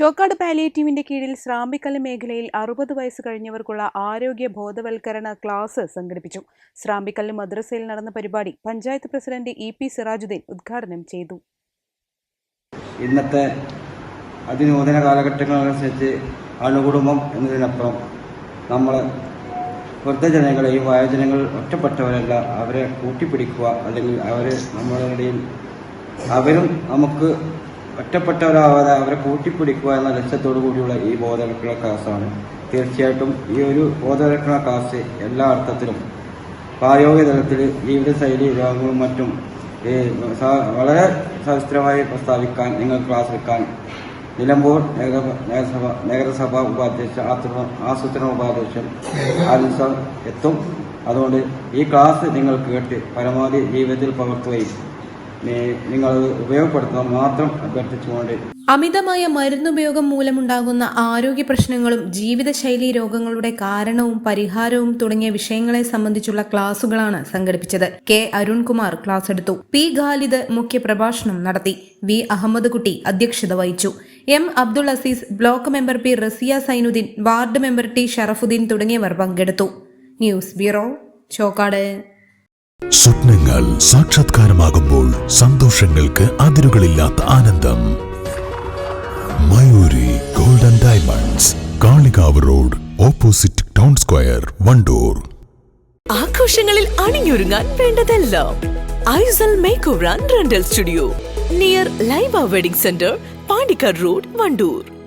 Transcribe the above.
Chokkad പാലിയേറ്റീവിന്റെ കീഴിൽ ശ്രാമ്പിക്കൽ മേഖലയിൽ അറുപത് വയസ്സ് കഴിഞ്ഞവർക്കുള്ള ആരോഗ്യ ബോധവൽക്കരണ ക്ലാസ് സംഘടിപ്പിച്ചു. ശ്രാമ്പിക്കൽ മദ്രസയിൽ നടന്ന പരിപാടി panchayat president E P Sirajuddin ഉദ്ഘാടനം ചെയ്തു. ഇന്നത്തെ അതിനൂതന കാലഘട്ടങ്ങളനുസരിച്ച് അണുകുടുംബം എന്നതിനപ്പുറം നമ്മൾ വൃദ്ധജനങ്ങളെയും വയോജനങ്ങൾ ഒറ്റപ്പെട്ടവരല്ല അവരെ കൂട്ടിപ്പിടിക്കുക അല്ലെങ്കിൽ അവരെ നമ്മുടെ ഇടയിൽ അവരും നമുക്ക് ഒറ്റപ്പെട്ടവരാവാതെ അവരെ കൂട്ടിപ്പിടിക്കുക എന്ന ലക്ഷ്യത്തോടു കൂടിയുള്ള ഈ ബോധവൽക്കരണ ക്ലാസ്സാണ്. തീർച്ചയായിട്ടും ഈ ഒരു ബോധവൽക്കരണ ക്ലാസ് എല്ലാ അർത്ഥത്തിലും പ്രായോഗിക തലത്തിൽ ജീവിതശൈലി രോഗങ്ങളും മറ്റും വളരെ സവിസ്തരമായി പ്രസ്താവിക്കാൻ നിങ്ങൾ ക്ലാസ് എടുക്കാൻ നിലമ്പൂർ നഗര- നഗരസഭ നഗരസഭ ഉപാധ്യക്ഷ ആസൂത്രണ ഉപാധ്യക്ഷൻ ആലിസം എത്തും. അതുകൊണ്ട് ഈ ക്ലാസ് നിങ്ങൾ കേട്ട് പരമാവധി ജീവിതത്തിൽ പകർത്തുകയും നിങ്ങൾ ഉപയോഗപ്പെടുത്താൻ മാത്രം അഭ്യർത്ഥിച്ചുകൊണ്ട്. അമിതമായ മരുന്നുപയോഗം മൂലമുണ്ടാകുന്ന ആരോഗ്യ പ്രശ്നങ്ങളും ജീവിതശൈലി രോഗങ്ങളുടെ കാരണവും പരിഹാരവും തുടങ്ങിയ വിഷയങ്ങളെ സംബന്ധിച്ചുള്ള ക്ലാസുകളാണ് സംഘടിപ്പിച്ചത്. കെ അരുൺകുമാർ ക്ലാസ് എടുത്തു പി ഖാലിദ് മുഖ്യപ്രഭാഷണം നടത്തി. വി അഹമ്മദ് കുട്ടി അധ്യക്ഷത വഹിച്ചു. M Abdul Azeez block member P Rasiya Zainuddin ward member T Sharafuddin തുടങ്ങിയവർ പങ്കെടുത്തു. News bureau Chokkad. സ്വപ്നങ്ങൾ സാക്ഷാത്കാരമാകുമ്പോൾ സന്തോഷങ്ങൾക്ക് അതിരുകളില്ലാത്ത ആനന്ദം. Mayuri golden diamonds Kalikavu road opposite town square Wandoor. ആഘോഷങ്ങളിൽ അണിഞ്ഞൊരുങ്ങാൻ വേണ്ടതെല്ലാം Aisal makeover rental studio near Laiba wedding centre Pandikkad road Wandoor.